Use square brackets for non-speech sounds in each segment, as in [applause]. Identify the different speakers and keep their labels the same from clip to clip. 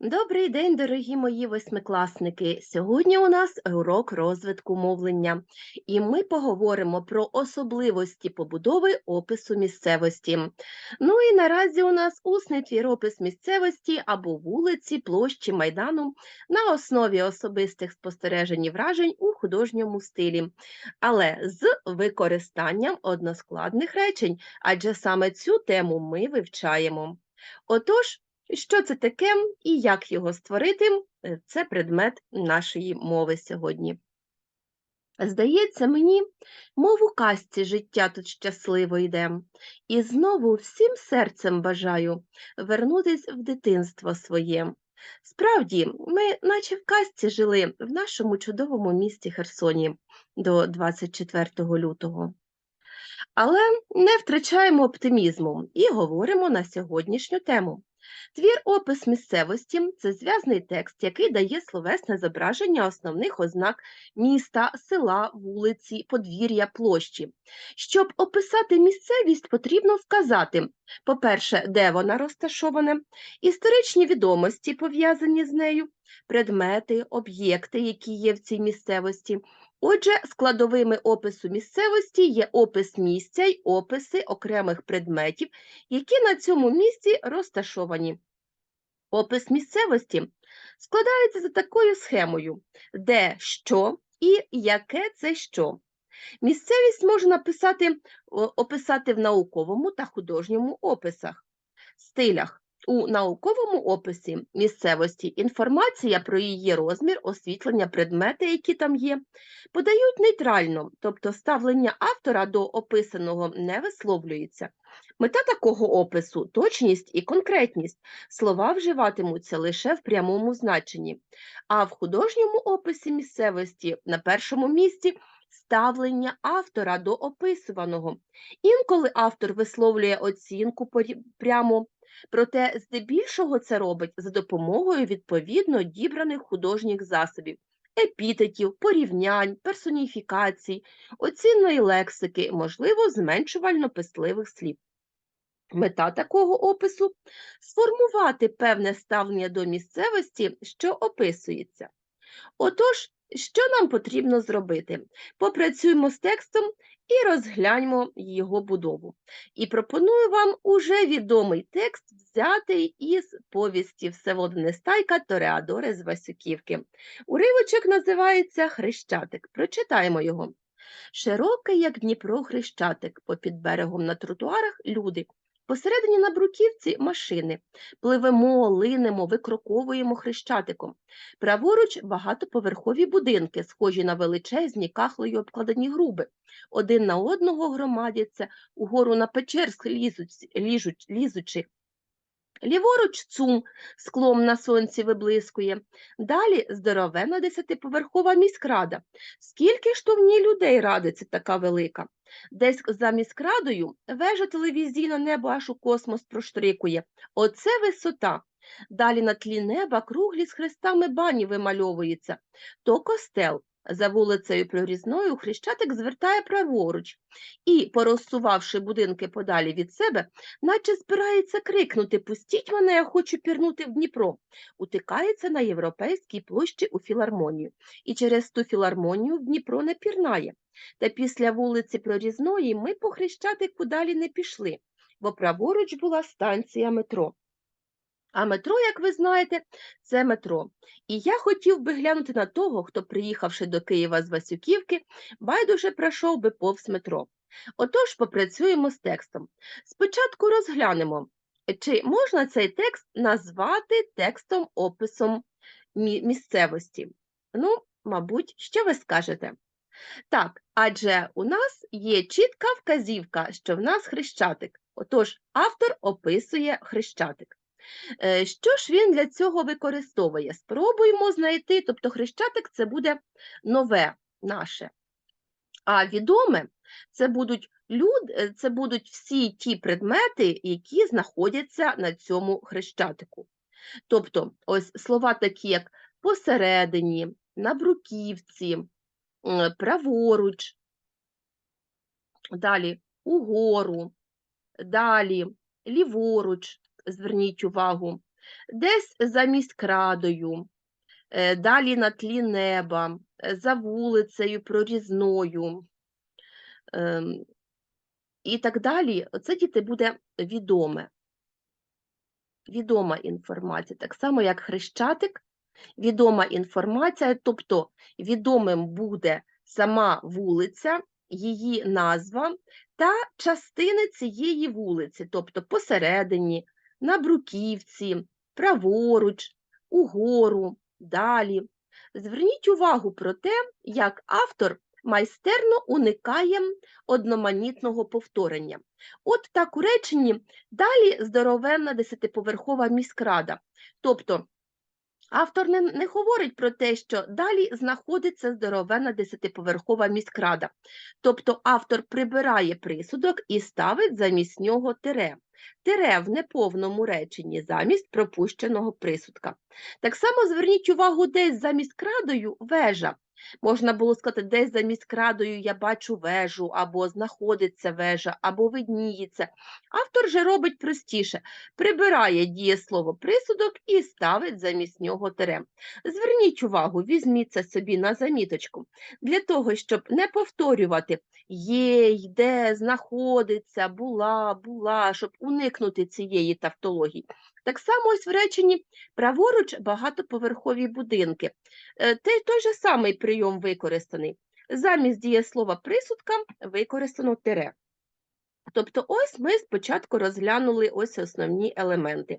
Speaker 1: Добрий день, дорогі мої восьмикласники. Сьогодні у нас урок розвитку мовлення, і ми поговоримо про особливості побудови опису місцевості. Ну і наразі у нас усний твіропис місцевості або вулиці, площі, майдану на основі особистих спостережень і вражень у художньому стилі, але з використанням односкладних речень, адже саме цю тему ми вивчаємо. Отож, що це таке і як його створити? Е, Це предмет нашої мови сьогодні. Здається мені, мов у казці життя тут щасливо йде, і знову всім серцем бажаю вернутись в дитинство своє. Справді, ми, наче в казці, жили в нашому чудовому місті Херсоні до 24 лютого. Але не втрачаємо оптимізму і говоримо на сьогоднішню тему. Твір опис місцевості це зв'язний текст, який дає словесне зображення основних ознак міста, села, вулиці, подвір'я, площі. Щоб описати місцевість, потрібно вказати, по-перше, де вона розташована, історичні відомості, пов'язані з нею, предмети, об'єкти, які є в цій місцевості. Отже, складовими опису місцевості є опис місця й описи окремих предметів, які на цьому місці розташовані. Опис місцевості складається за такою схемою, де що і яке це що. Місцевість можна написати, описати в науковому та художньому описах, стилях. У науковому описі місцевості інформація про її розмір, освітлення, предмети, які там є, подають нейтрально, тобто ставлення автора до описаного не висловлюється. Мета такого опису точність і конкретність. Слова вживатимуться лише в прямому значенні. А в художньому описі місцевості на першому місці ставлення автора до описуваного. Інколи автор висловлює оцінку прямо, проте здебільшого це робить за допомогою відповідно дібраних художніх засобів. Епітетів, порівнянь, персоніфікацій, оцінної лексики, можливо, зменшувально-писливих слів. Мета такого опису сформувати певне ставлення до місцевості, що описується. Отож, що нам потрібно зробити? Попрацюємо з текстом і розгляньмо його будову. І пропоную вам уже відомий текст взятий із повісті Всеволода Нестайка Тореадори з Васюківки. Уривочок називається Хрещатик. Прочитаємо його. Широкий, як Дніпро, хрещатик, попід берегом на тротуарах люди. Посередині на бруківці машини. Пливемо, линемо, викроковуємо хрещатиком. Праворуч багатоповерхові будинки, схожі на величезні кахлею обкладені груби. Один на одного громадяться, угору на лізуть, ліжуть, лізучи. Ліворуч цум склом на сонці виблискує. Далі здоровена десятиповерхова міськрада. Скільки ж то в ній людей радиться така велика? Десь за міськрадою вежа телевізійна небо аж у космос проштрикує. Оце висота. Далі на тлі неба круглі з хрестами бані вимальовується. То костел. За вулицею Прорізною Хрещатик звертає праворуч і, порозсувавши будинки подалі від себе, наче збирається крикнути Пустіть мене, я хочу пірнути в Дніпро. Утикається на європейській площі у філармонію. І через ту філармонію в Дніпро не пірнає. Та після вулиці Прорізної ми по Хрещатику далі не пішли, бо праворуч була станція метро. А метро, як ви знаєте, це метро. І я хотів би глянути на того, хто, приїхавши до Києва з Васюківки, байдуже пройшов би повз метро. Отож, попрацюємо з текстом. Спочатку розглянемо, чи можна цей текст назвати текстом описом місцевості. Ну, мабуть, що ви скажете? Так, адже у нас є чітка вказівка, що в нас хрещатик. Отож, автор описує хрещатик. Е, Що ж він для цього використовує? Спробуємо знайти, тобто хрещатик це буде нове наше. А відоме це будуть люд, е, це будуть всі ті предмети, які знаходяться на цьому хрещатику. Тобто, ось слова такі, як посередині, на бруківці, праворуч, далі угору, далі ліворуч, зверніть увагу, десь за міськрадою, е, далі на тлі неба, е, за вулицею прорізною ем, і так далі. Це діти буде відоме. Відома інформація, так само як хрещатик, відома інформація, тобто відомим буде сама вулиця, її назва та частини цієї вулиці, тобто посередині, на бруківці, праворуч, угору, далі. Зверніть увагу про те, як автор майстерно уникає одноманітного повторення. От так у реченні далі здоровенна десятиповерхова міськрада. Тобто автор не, не говорить про те, що далі знаходиться здоровенна десятиповерхова міськрада. Тобто автор прибирає присудок і ставить замість нього тире. Тире в неповному реченні замість пропущеного присудка. Так само зверніть увагу, десь замість крадою вежа. Можна було сказати, десь за міськрадою я бачу вежу, або знаходиться вежа, або видніється. Автор же робить простіше, прибирає дієслово присудок і ставить замість нього тире. Зверніть увагу, візьміть це собі на заміточку. Для того, щоб не повторювати є, йде, знаходиться, була, була, щоб уникнути цієї тавтології. Так само ось в реченні праворуч багатоповерхові будинки. Е, Те- Той же самий прийом використаний. Замість дієслова присудка використано тире. Тобто ось ми спочатку розглянули ось основні елементи.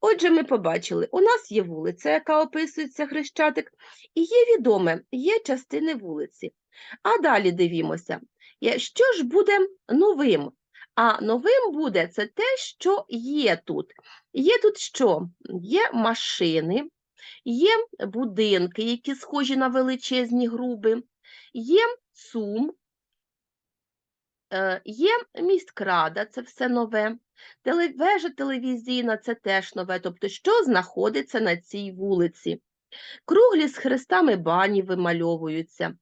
Speaker 1: Отже, ми побачили, у нас є вулиця, яка описується хрещатик, і є відоме, є частини вулиці. А далі дивімося, що ж буде новим? А новим буде це те, що є тут. Є тут що? Є машини, є будинки, які схожі на величезні груби, є сум, Е, Є міськрада, це все нове. Вежа телевізійна це теж нове, тобто що знаходиться на цій вулиці. Круглі з хрестами бані вимальовуються.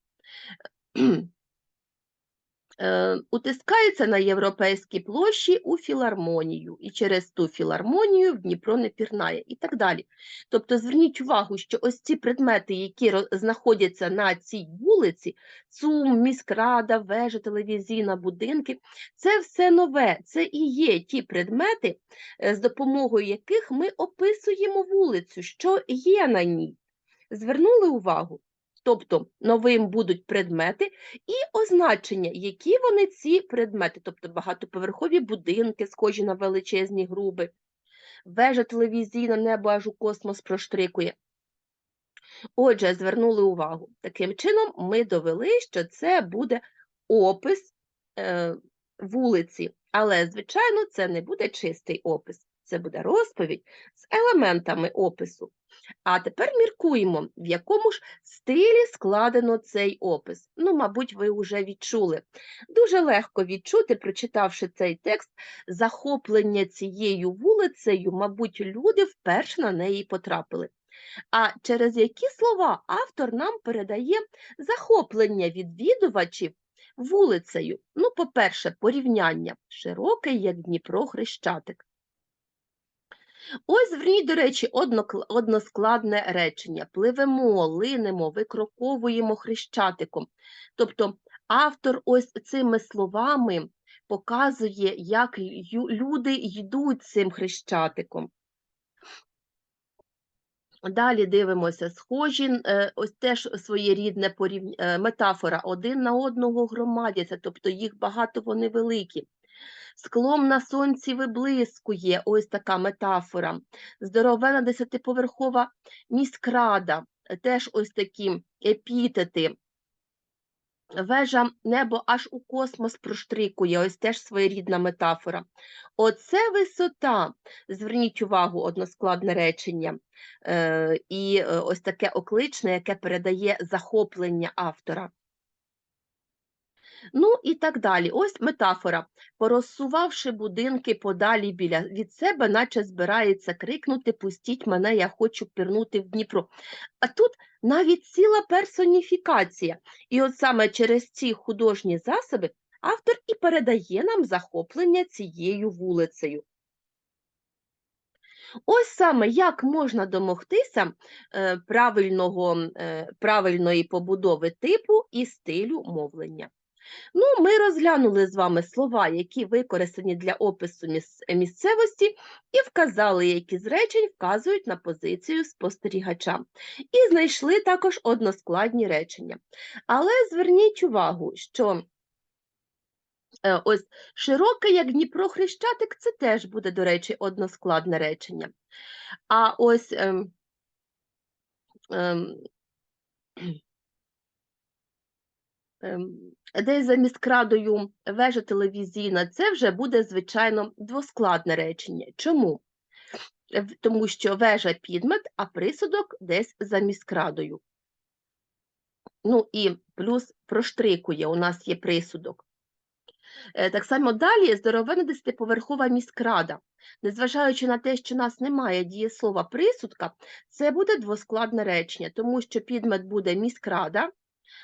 Speaker 1: Е, Утискаються на європейській площі у філармонію, і через ту філармонію в Дніпро не пірнає, і так далі. Тобто зверніть увагу, що ось ці предмети, які знаходяться на цій вулиці, ЦУМ, міськрада, вежа телевізійна, будинки, це все нове, це і є ті предмети, е, з допомогою яких ми описуємо вулицю, що є на ній. Звернули увагу? Тобто новим будуть предмети і означення, які вони ці предмети, тобто багатоповерхові будинки, схожі на величезні груби, вежа телевізійна, небо аж у космос проштрикує. Отже, звернули увагу. Таким чином, ми довели, що це буде опис е, вулиці, але, звичайно, це не буде чистий опис, це буде розповідь з елементами опису. А тепер міркуємо, в якому ж стилі складено цей опис. Ну, мабуть, ви вже відчули. Дуже легко відчути, прочитавши цей текст, захоплення цією вулицею, мабуть, люди вперше на неї потрапили. А через які слова автор нам передає захоплення відвідувачів вулицею? Ну, по-перше, порівняння широке, як Дніпро Хрещатик. Ось зверніть, до речі, односкладне речення. Пливемо, линемо, викроковуємо хрещатиком. Тобто автор ось цими словами показує, як люди йдуть цим хрещатиком. Далі дивимося, схожі, е, ось теж своєрідне порівня... е, метафора, один на одного громадяться, тобто їх багато, вони великі. Склом на сонці виблискує, ось така метафора. Здоровена десятиповерхова міськрада, теж ось такі епітети. Вежа небо аж у космос проштрикує, ось теж своєрідна метафора. Оце висота. Зверніть увагу, односкладне речення. Е, і е, ось таке окличне, яке передає захоплення автора. Ну і так далі. Ось метафора. Порозсувавши будинки подалі біля від себе, наче збирається крикнути Пустіть мене, я хочу пірнути в Дніпро. А тут навіть ціла персоніфікація. І от саме через ці художні засоби автор і передає нам захоплення цією вулицею. Ось саме як можна домогтися е, правильного, е, правильної побудови типу і стилю мовлення. Ну, ми розглянули з вами слова, які використані для опису місцевості, і вказали, які з речень вказують на позицію спостерігача. І знайшли також односкладні речення. Але зверніть увагу, що е, ось широке, як Дніпро Хрещатик, це теж буде, до речі, односкладне речення. А ось ем, ем, десь за міськрадою вежа телевізійна, це вже буде, звичайно, двоскладне речення. Чому? Тому що вежа підмет, а присудок десь за міськрадою. Ну і плюс проштрикує, у нас є присудок. Е, Так само далі здоровенна десятиповерхова міськрада. Незважаючи на те, що у нас немає дієслова присудка, це буде двоскладне речення, тому що підмет буде міськрада,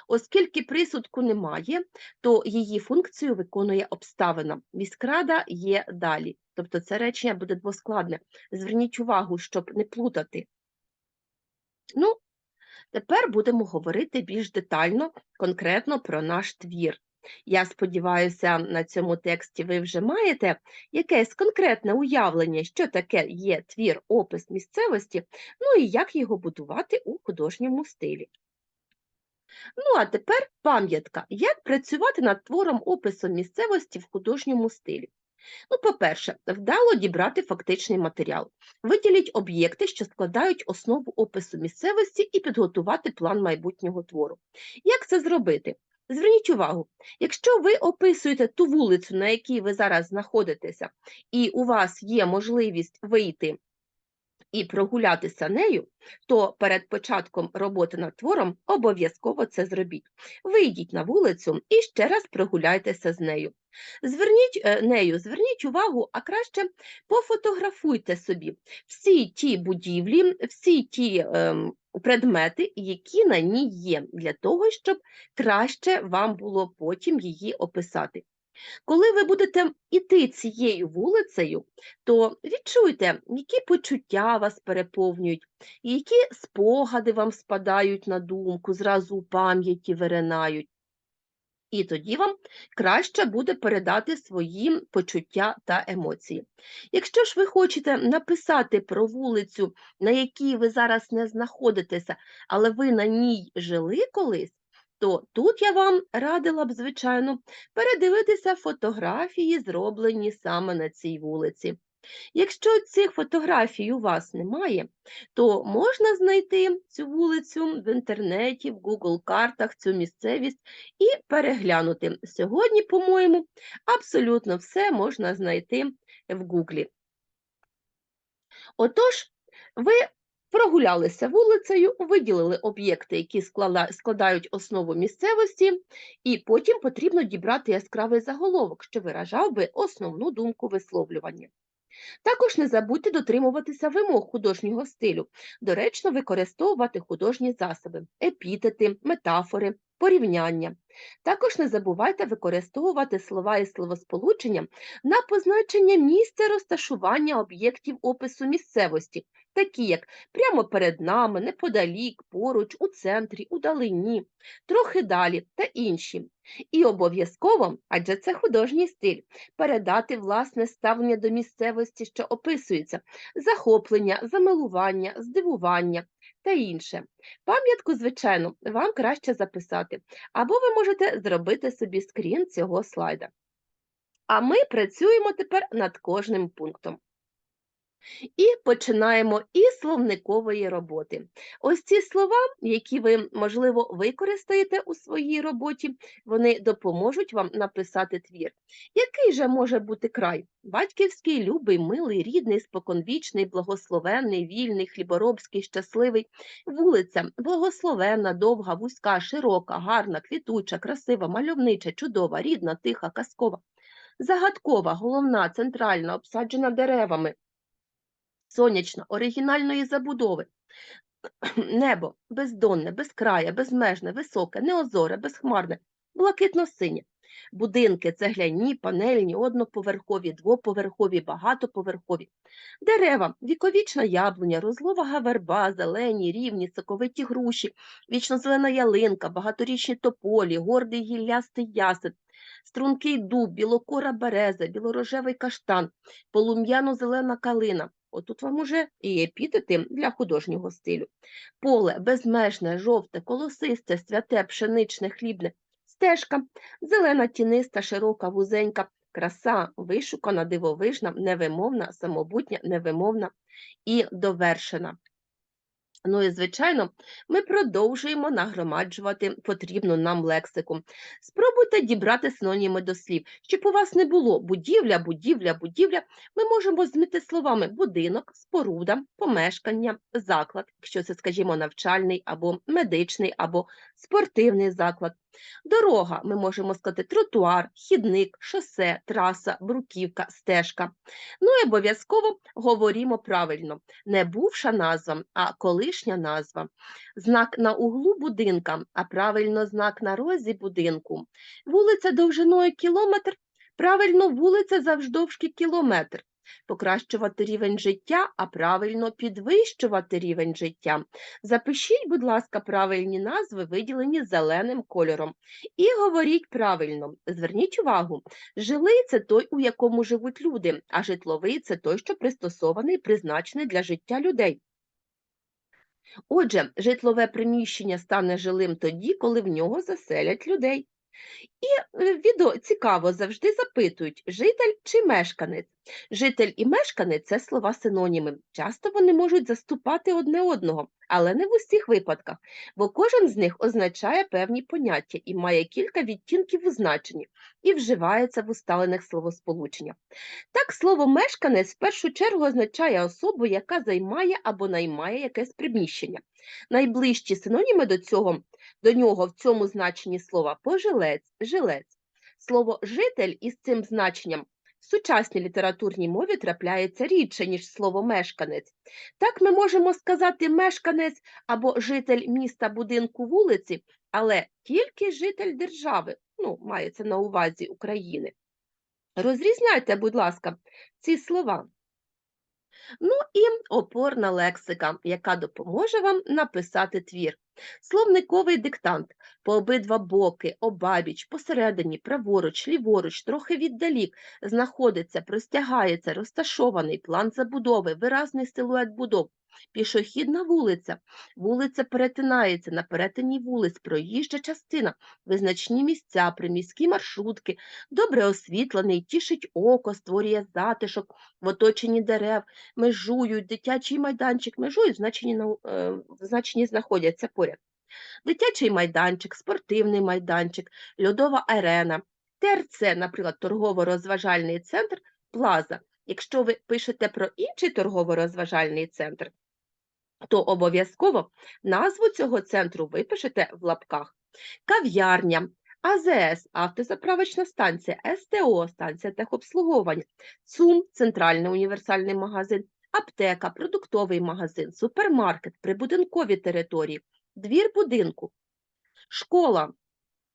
Speaker 1: оскільки присудку немає, то її функцію виконує обставина. Міськрада є далі. Тобто це речення буде двоскладне. Зверніть увагу, щоб не плутати. Ну, тепер будемо говорити більш детально, конкретно про наш твір. Я сподіваюся, на цьому тексті ви вже маєте якесь конкретне уявлення, що таке є твір, опис місцевості, ну і як його будувати у художньому стилі. Ну, а тепер пам'ятка, як працювати над твором опису місцевості в художньому стилі. Ну, по-перше, вдало дібрати фактичний матеріал. Виділіть об'єкти, що складають основу опису місцевості, і підготувати план майбутнього твору. Як це зробити? Зверніть увагу, якщо ви описуєте ту вулицю, на якій ви зараз знаходитеся, і у вас є можливість вийти і прогулятися нею, то перед початком роботи над твором обов'язково це зробіть. Вийдіть на вулицю і ще раз прогуляйтеся з нею. Зверніть е, нею, зверніть увагу, а краще пофотографуйте собі всі ті будівлі, всі ті ем, предмети, які на ній є, для того, щоб краще вам було потім її описати. Коли ви будете йти цією вулицею, то відчуйте, які почуття вас переповнюють, які спогади вам спадають на думку, зразу у пам'яті виринають. І тоді вам краще буде передати свої почуття та емоції. Якщо ж ви хочете написати про вулицю, на якій ви зараз не знаходитеся, але ви на ній жили колись, то тут я вам радила б, звичайно, передивитися фотографії, зроблені саме на цій вулиці. Якщо цих фотографій у вас немає, то можна знайти цю вулицю в інтернеті, в Google картах, цю місцевість і переглянути. Сьогодні, по-моєму, абсолютно все можна знайти в Гуглі. Отож, ви прогулялися вулицею, виділили об'єкти, які складають основу місцевості, і потім потрібно дібрати яскравий заголовок, що виражав би основну думку висловлювання. Також не забудьте дотримуватися вимог художнього стилю, доречно використовувати художні засоби, епітети, метафори, порівняння. Також не забувайте використовувати слова і словосполучення на позначення місця розташування об'єктів опису місцевості, такі як прямо перед нами, неподалік, поруч, у центрі, удалині, трохи далі та інші. І обов'язково, адже це художній стиль, передати власне ставлення до місцевості, що описується, захоплення, замилування, здивування та інше. Пам'ятку, звичайно, вам краще записати, або ви можете зробити собі скрін цього слайда. А ми працюємо тепер над кожним пунктом. І починаємо із словникової роботи. Ось ці слова, які ви, можливо, використаєте у своїй роботі, вони допоможуть вам написати твір. Який же може бути край? Батьківський, любий, милий, рідний, споконвічний, благословенний, вільний, хліборобський, щасливий. Вулиця благословенна, довга, вузька, широка, гарна, квітуча, красива, мальовнича, чудова, рідна, тиха, казкова. Загадкова, головна, центральна, обсаджена деревами сонячна, оригінальної забудови. [clears throat] Небо бездонне, безкрає, безмежне, високе, неозоре, безхмарне, блакитно-синя. Будинки цегляні, панельні, одноповерхові, двоповерхові, багатоповерхові. Дерева, віковічна яблуня, розлога верба, зелені, рівні, соковиті груші, вічнозелена ялинка, багаторічні тополі, гордий гіллястий ясен, стрункий дуб, білокора береза, білорожевий каштан, полум'яно-зелена калина. Отут вам уже і епітети для художнього стилю. Поле безмежне, жовте, колосисте, святе, пшеничне, хлібне, стежка, зелена, тіниста, широка, вузенька, краса, вишукана, дивовижна, невимовна, самобутня, невимовна і довершена. Ну і, звичайно, ми продовжуємо нагромаджувати потрібну нам лексику. Спробуйте дібрати синоніми до слів. Щоб у вас не було будівля, будівля, будівля, ми можемо змити словами будинок, споруда, помешкання, заклад, якщо це, скажімо, навчальний або медичний, або спортивний заклад. Дорога, ми можемо сказати тротуар, хідник, шосе, траса, бруківка, стежка. Ну і обов'язково говоримо правильно. Не бувша назва, а колишня назва. Знак на углу будинка, а правильно знак на розі будинку. Вулиця довжиною кілометр, правильно вулиця завждовжки кілометр. Покращувати рівень життя, а правильно підвищувати рівень життя. Запишіть, будь ласка, правильні назви, виділені зеленим кольором. І говоріть правильно. Зверніть увагу, жилий це той, у якому живуть люди, а житловий це той, що пристосований, призначений для життя людей. Отже, житлове приміщення стане жилим тоді, коли в нього заселять людей. І е, відео цікаво завжди запитують, житель чи мешканець. Житель і мешканець це слова синоніми. Часто вони можуть заступати одне одного, але не в усіх випадках, бо кожен з них означає певні поняття і має кілька відтінків у значенні і вживається в усталених словосполученнях. Так, слово мешканець в першу чергу означає особу, яка займає або наймає якесь приміщення. Найближчі синоніми до цього до нього в цьому значенні слова пожилець, жилець. Слово житель із цим значенням в сучасній літературній мові трапляється рідше, ніж слово мешканець. Так ми можемо сказати мешканець або житель міста, будинку, вулиці, але тільки житель держави, ну, мається на увазі України. Розрізняйте, будь ласка, ці слова. Ну і опорна лексика, яка допоможе вам написати твір. Словниковий диктант по обидва боки, обабіч, посередині, праворуч, ліворуч, трохи віддалік, знаходиться, простягається, розташований план забудови, виразний силует будов, пішохідна вулиця, вулиця перетинається, на перетині вулиць, проїжджа частина, визначні місця, приміські маршрутки, добре освітлений, тішить око, створює затишок, в оточенні дерев, межують, дитячий майданчик, межують, значені, на- е, в значенні знаходяться поряд. Дитячий майданчик, спортивний майданчик, льодова арена, ТРЦ, наприклад, торгово-розважальний центр, плаза. Якщо ви пишете про інший торгово-розважальний центр, то обов'язково назву цього центру ви пишете в лапках. Кав'ярня, АЗС, автозаправочна станція, СТО, станція техобслуговування, ЦУМ, центральний універсальний магазин, аптека, продуктовий магазин, супермаркет, прибудинкові території, двір будинку, школа,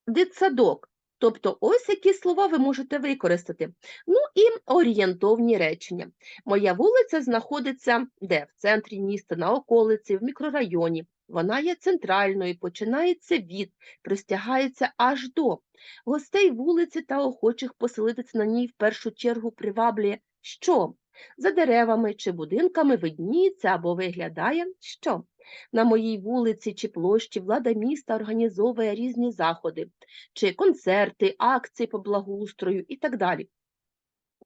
Speaker 1: дитсадок. Тобто ось які слова ви можете використати. Ну і орієнтовні речення. Моя вулиця знаходиться де? В центрі міста, на околиці, в мікрорайоні. Вона є центральною, починається від, простягається аж до. Гостей вулиці та охочих поселитися на ній в першу чергу приваблює що? За деревами чи будинками видніється або виглядає що? На моїй вулиці чи площі влада міста організовує різні заходи, чи концерти, акції по благоустрою і так далі.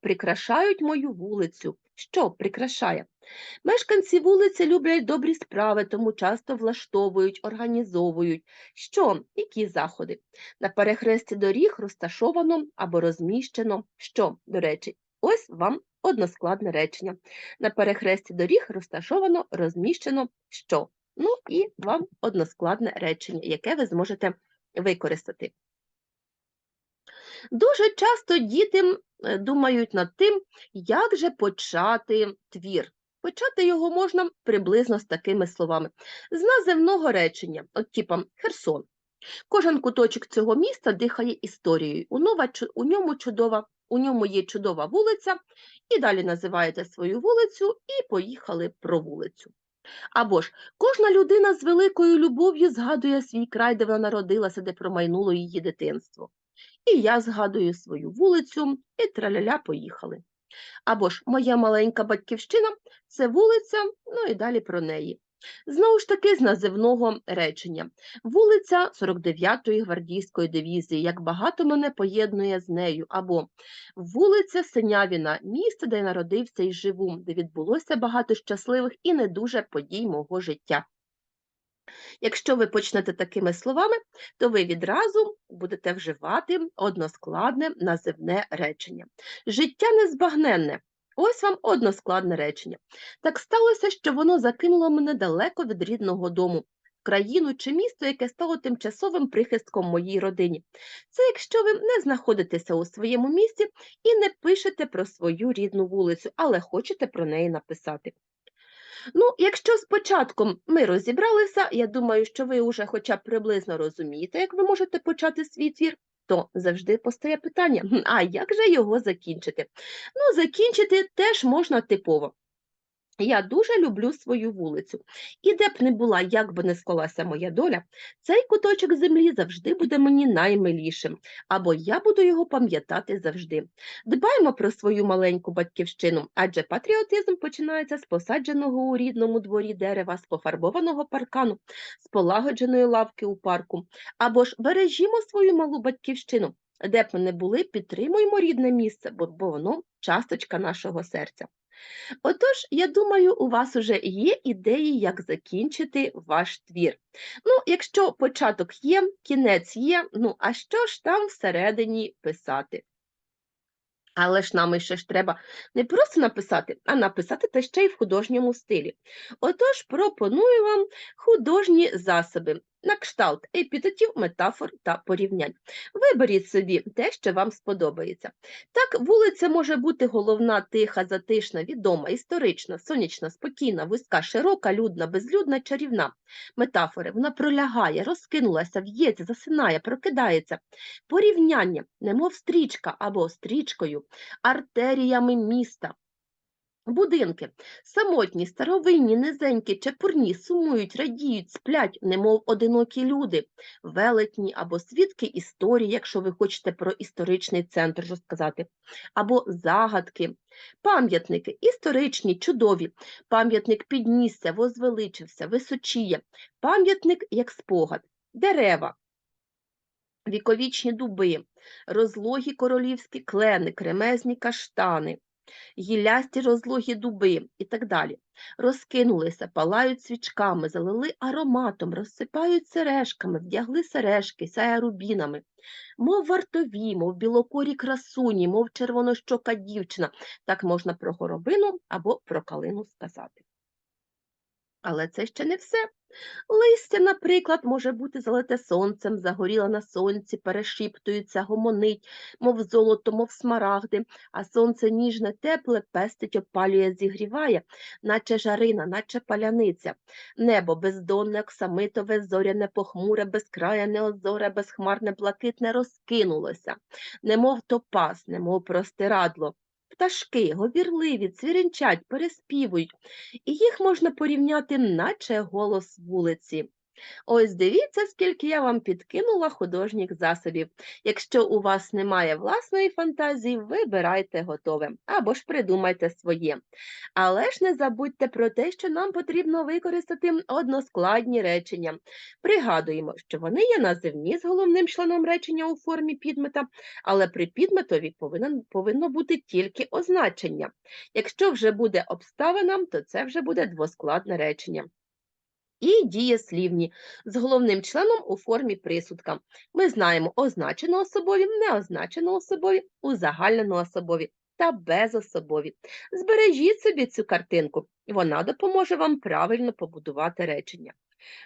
Speaker 1: Прикрашають мою вулицю. Що прикрашає? Мешканці вулиці люблять добрі справи, тому часто влаштовують, організовують. Що? Які заходи? На перехресті доріг розташовано або розміщено. Що, до речі, ось вам односкладне речення. На перехресті доріг розташовано, розміщено що? Ну і вам односкладне речення, яке ви зможете використати. Дуже часто діти е, думають над тим, як же почати твір. Почати його можна приблизно з такими словами. З наземного речення, от типом Херсон. Кожен куточок цього міста дихає історією. У, ньому чудова, у ньому є чудова вулиця, і далі називаєте свою вулицю і поїхали про вулицю. Або ж кожна людина з великою любов'ю згадує свій край, де вона народилася, де промайнуло її дитинство. І я згадую свою вулицю, і траляля поїхали. Або ж моя маленька батьківщина це вулиця, ну і далі про неї. Знову ж таки, з називного речення. Вулиця 49-ї гвардійської дивізії, як багато мене поєднує з нею, або вулиця Синявіна, місце, де я народився і живу, де відбулося багато щасливих і не дуже подій мого життя. Якщо ви почнете такими словами, то ви відразу будете вживати односкладне називне речення. Життя незбагненне. Ось вам односкладне речення. Так сталося, що воно закинуло мене далеко від рідного дому, країну чи місто, яке стало тимчасовим прихистком моїй родині. Це якщо ви не знаходитеся у своєму місті і не пишете про свою рідну вулицю, але хочете про неї написати. Ну, якщо з початком ми розібралися, я думаю, що ви вже хоча б приблизно розумієте, як ви можете почати свій твір, то завжди постає питання: а як же його закінчити? Ну, закінчити теж можна типово. Я дуже люблю свою вулицю, і де б не була, як би не склалася моя доля, цей куточок землі завжди буде мені наймилішим, або я буду його пам'ятати завжди. Дбаємо про свою маленьку батьківщину, адже патріотизм починається з посадженого у рідному дворі дерева, з пофарбованого паркану, з полагодженої лавки у парку. Або ж бережімо свою малу батьківщину. Де б ми не були, підтримуємо рідне місце, бо, воно часточка нашого серця. Отож, я думаю, у вас уже є ідеї, як закінчити ваш твір. Ну, якщо початок є, кінець є, ну а що ж там всередині писати? Але ж нам ще ж треба не просто написати, а написати та ще й в художньому стилі. Отож, пропоную вам художні засоби на кшталт епітетів, метафор та порівнянь. Виберіть собі те, що вам сподобається. Так, вулиця може бути головна, тиха, затишна, відома, історична, сонячна, спокійна, вузька, широка, людна, безлюдна, чарівна. Метафори вона пролягає, розкинулася, в'ється, засинає, прокидається. Порівняння, немов стрічка або стрічкою, артеріями міста. Будинки. Самотні, старовинні, низенькі, чепурні, сумують, радіють, сплять, немов одинокі люди, велетні або свідки історії, якщо ви хочете про історичний центр розказати, або загадки, пам'ятники історичні, чудові, пам'ятник піднісся, возвеличився, височіє, пам'ятник як спогад, дерева, віковічні дуби, розлогі королівські клени, кремезні каштани, гіллясті розлогі дуби і так далі. Розкинулися, палають свічками, залили ароматом, розсипають сережками, вдягли сережки, сяя рубінами, мов вартові, мов білокорі красуні, мов червонощока дівчина. Так можна про горобину або про калину сказати. Але це ще не все. Листя, наприклад, може бути залите сонцем, загоріла на сонці, перешіптується, гомонить, мов золото, мов смарагди, а сонце ніжне, тепле, пестить, опалює, зігріває, наче жарина, наче паляниця. Небо бездонне, оксамитове, зоряне, похмуре, безкраяне, озоре, безхмарне, блакитне розкинулося, немов топаз, немов простирадло. Пташки, говірливі, цвірінчать, переспівують, і їх можна порівняти, наче голос вулиці. Ось дивіться, скільки я вам підкинула художніх засобів. Якщо у вас немає власної фантазії, вибирайте готове або ж придумайте своє. Але ж не забудьте про те, що нам потрібно використати односкладні речення. Пригадуємо, що вони є називні з головним членом речення у формі підмета, але при підметові повинен, повинно бути тільки означення. Якщо вже буде обставина, то це вже буде двоскладне речення. І дієслівні з головним членом у формі присудка. Ми знаємо означено особові, неозначено особові, узагальнено особові та безособові. Збережіть собі цю картинку, вона допоможе вам правильно побудувати речення.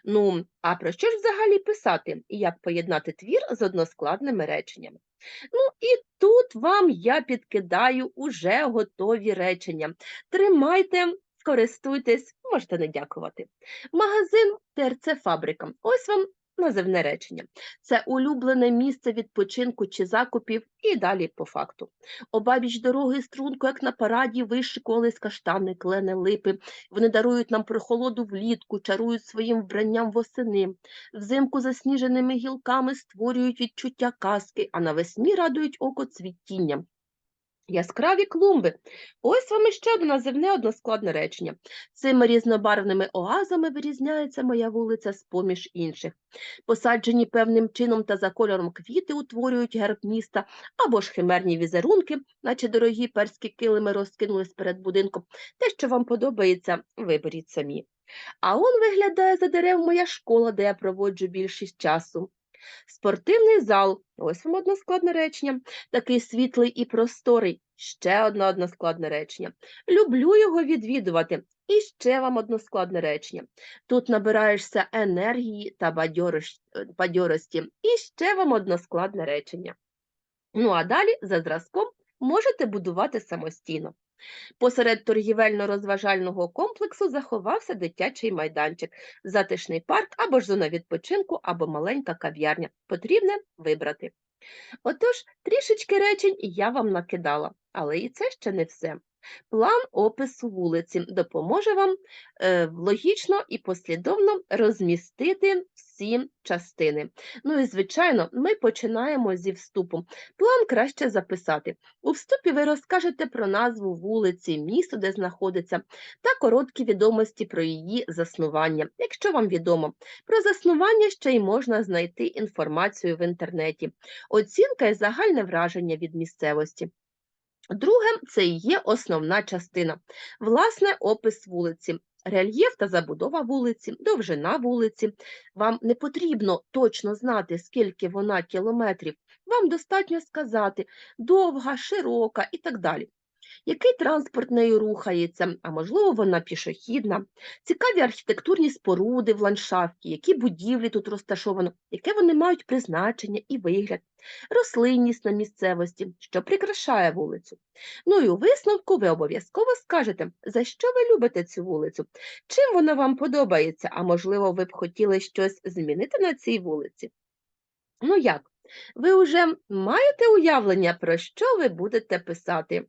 Speaker 1: Ну, а про що ж взагалі писати і як поєднати твір з односкладними реченнями? Ну і тут вам я підкидаю уже готові речення. Тримайте, користуйтесь, можете не дякувати. Магазин ТРЦ Фабрика. Ось вам називне речення. Це улюблене місце відпочинку чи закупів і далі по факту. Обабіч дороги струнку, як на параді, вишикувались каштани, клени, липи. Вони дарують нам прохолоду влітку, чарують своїм вбранням восени. Взимку засніженими гілками створюють відчуття казки, а навесні радують око цвітінням. Яскраві клумби. Ось вам іще одне називне односкладне речення. Цими різнобарвними оазами вирізняється моя вулиця з-поміж інших. Посаджені певним чином та за кольором квіти утворюють герб міста або ж химерні візерунки, наче дорогі перські килими розкинулись перед будинком. Те, що вам подобається, виберіть самі. А он виглядає за дерев моя школа, де я проводжу більшість часу. Спортивний зал, ось вам односкладне речення, такий світлий і просторий, ще одне односкладне речення. Люблю його відвідувати. І ще вам односкладне речення. Тут набираєшся енергії та бадьорості. І ще вам односкладне речення. Ну а далі за зразком можете будувати самостійно. Посеред торгівельно-розважального комплексу заховався дитячий майданчик, затишний парк або ж зона відпочинку, або маленька кав'ярня. Потрібне вибрати. Отож, трішечки речень я вам накидала, але і це ще не все. План опису вулиці допоможе вам е, логічно і послідовно розмістити всі частини. Ну і, звичайно, ми починаємо зі вступу. План краще записати. У вступі ви розкажете про назву вулиці, місто, де знаходиться, та короткі відомості про її заснування, якщо вам відомо. Про заснування ще й можна знайти інформацію в інтернеті, оцінка і загальне враження від місцевості. Друге, це і є основна частина. Власне, опис вулиці. Рельєф та забудова вулиці, довжина вулиці. Вам не потрібно точно знати, скільки вона кілометрів. Вам достатньо сказати довга, широка і так далі. Який транспорт нею рухається, а можливо, вона пішохідна, цікаві архітектурні споруди в ландшафті, які будівлі тут розташовано, яке вони мають призначення і вигляд, рослинність на місцевості, що прикрашає вулицю. Ну і у висновку ви обов'язково скажете, за що ви любите цю вулицю, чим вона вам подобається, а можливо, ви б хотіли щось змінити на цій вулиці. Ну як? Ви вже маєте уявлення, про що ви будете писати?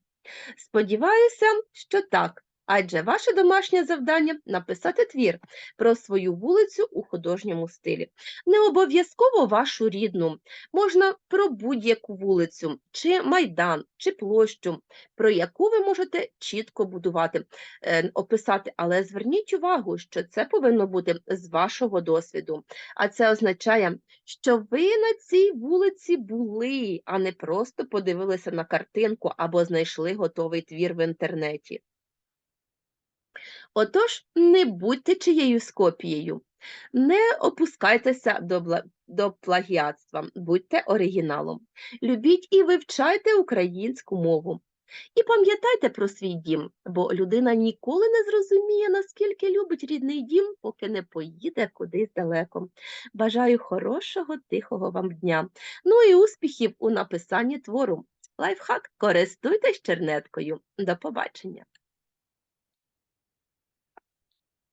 Speaker 1: Сподіваюся, що так, адже ваше домашнє завдання написати твір про свою вулицю у художньому стилі. Не обов'язково вашу рідну, можна про будь-яку вулицю, чи майдан, чи площу, про яку ви можете чітко будувати, е, описати, але зверніть увагу, що це повинно бути з вашого досвіду. А це означає, що ви на цій вулиці були, а не просто подивилися на картинку або знайшли готовий твір в інтернеті. Отож, не будьте чиєюсь копією, не опускайтеся до, до плагіатства, будьте оригіналом. Любіть і вивчайте українську мову. І пам'ятайте про свій дім, бо людина ніколи не зрозуміє, наскільки любить рідний дім, поки не поїде кудись далеко. Бажаю хорошого, тихого вам дня. Ну і успіхів у написанні твору. Лайфхак, користуйтесь чернеткою. До побачення!